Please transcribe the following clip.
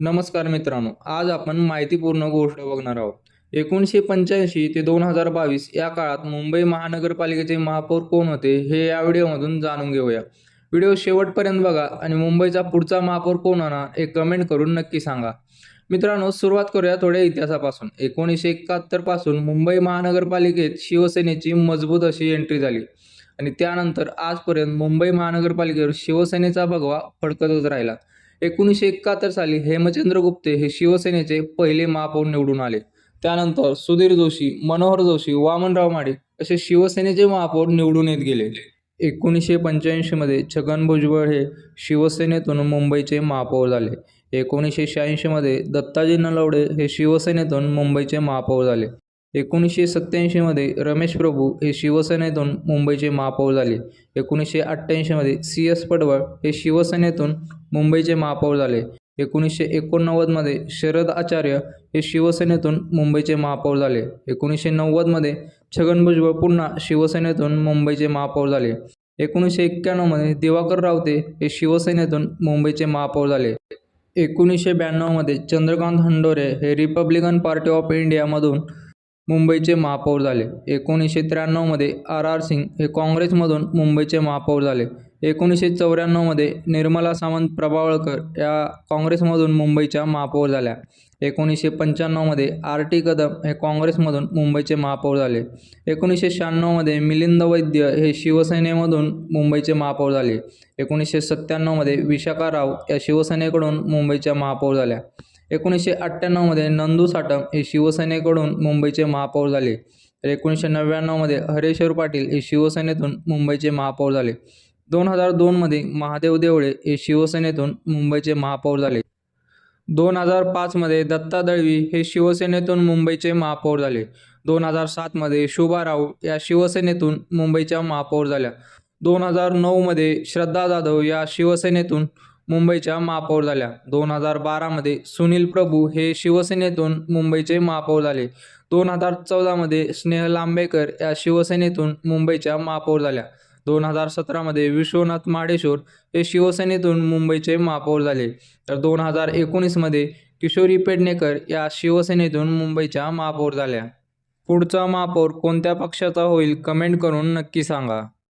नमस्कार मित्रांनो आज आपण माहितीपूर्ण गोष्ट बघणार आहोत. एकोणीसशे पंच्याऐंशी ते दोन हजार बावीस या काळात मुंबई महानगरपालिकेचे महापौर कोण होते हे या व्हिडिओमधून जाणून घेऊया. व्हिडिओ शेवटपर्यंत बघा आणि मुंबईचा पुढचा महापौर कोण होणार हे कमेंट करून नक्की सांगा. मित्रांनो सुरुवात करूया थोड्या इतिहासापासून. एकोणीसशे एकाहत्तरपासून मुंबई महानगरपालिकेत शिवसेनेची मजबूत अशी एंट्री झाली. आणि त्यानंतर आजपर्यंत मुंबई महानगरपालिकेवर शिवसेनेचा भगवा फडकतच राहिला. एकोणीसशे एकाहत्तर साली हेमचंद्र गुप्ते हे शिवसेनेचे पहिले महापौर निवडून आले. त्यानंतर सुधीर जोशी मनोहर जोशी वामनराव माडे असे शिवसेनेचे महापौर निवडून येत गेले. एकोणीसशे पंच्याऐंशीमध्ये छगन भुजबळ हे शिवसेनेतून मुंबईचे महापौर झाले. एकोणीसशे शहाऐंशीमध्ये दत्ताजी नलवडे हे शिवसेनेतून मुंबईचे महापौर झाले. एकोणीसशे सत्त्याऐंशीमध्ये रमेश प्रभू हे शिवसेनेतून मुंबईचे महापौर झाले. एकोणीसशे अठ्ठ्याऐंशीमध्ये सी एस पडवळ हे शिवसेनेतून मुंबईचे महापौर झाले. एकोणीसशे एकोणनव्वदमध्ये शरद आचार्य हे शिवसेनेतून मुंबईचे महापौर झाले. एकोणीसशे नव्वदमध्ये छगन भुजबळ पुन्हा शिवसेनेतून मुंबईचे महापौर झाले. एकोणीसशे एक्क्याण्णवमध्ये दिवाकर रावते हे शिवसेनेतून मुंबईचे महापौर झाले. एकोणीसशे ब्याण्णवमध्ये चंद्रकांत हंडोरे हे रिपब्लिकन पार्टी ऑफ इंडियामधून मुंबईचे महापौर झाले. एकोणीसशे त्र्याण्णवमध्ये आर आर सिंग हे काँग्रेसमधून मुंबईचे महापौर झाले. एकोणीसशे चौऱ्याण्णवमध्ये निर्मला सावंत प्रभावळकर या काँग्रेसमधून मुंबईच्या महापौर झाल्या. एकोणीसशे पंच्याण्णवमध्ये आर टी कदम हे काँग्रेसमधून मुंबईचे महापौर झाले. एकोणीसशे शहाण्णवमध्ये मिलिंद वैद्य हे शिवसेनेमधून मुंबईचे महापौर झाले. एकोणीसशे सत्त्याण्णवमध्ये विशाखा राव या शिवसेनेकडून मुंबईच्या महापौर झाल्या. एकोणीसशे अठ्ठ्याण्णवमध्ये नंदू साटम हे शिवसेनेकडून मुंबईचे महापौर झाले. तर एकोणीसशे नव्याण्णवमध्ये हरेश्वर पाटील हे शिवसेनेतून मुंबईचे महापौर झाले. दोन हजार दोनमध्ये महादेव देवळे हे शिवसेनेतून मुंबईचे महापौर झाले. दोन हजार पाचमध्ये दत्ता दळवी हे शिवसेनेतून मुंबईचे महापौर झाले. दोन हजार सातमध्ये शुभा राव या शिवसेनेतून मुंबईच्या महापौर झाल्या. दोन हजार नऊमध्ये श्रद्धा जाधव या शिवसेनेतून मुंबईच्या महापौर झाल्या. दोन हजार बारामध्ये सुनील प्रभू हे शिवसेनेतून मुंबईचे महापौर झाले. दोन हजार चौदामध्ये स्नेह लांबेकर या शिवसेनेतून मुंबईच्या महापौर झाल्या. दोन हजार सतरामध्ये विश्वनाथ माडेश्वर हे शिवसेनेतून मुंबईचे महापौर झाले. तर दोन हजार एकोणीसमध्ये किशोरी पेडणेकर या शिवसेनेतून मुंबईच्या महापौर झाल्या. पुढचा महापौर कोणत्या पक्षाचा होईल कमेंट करून नक्की सांगा.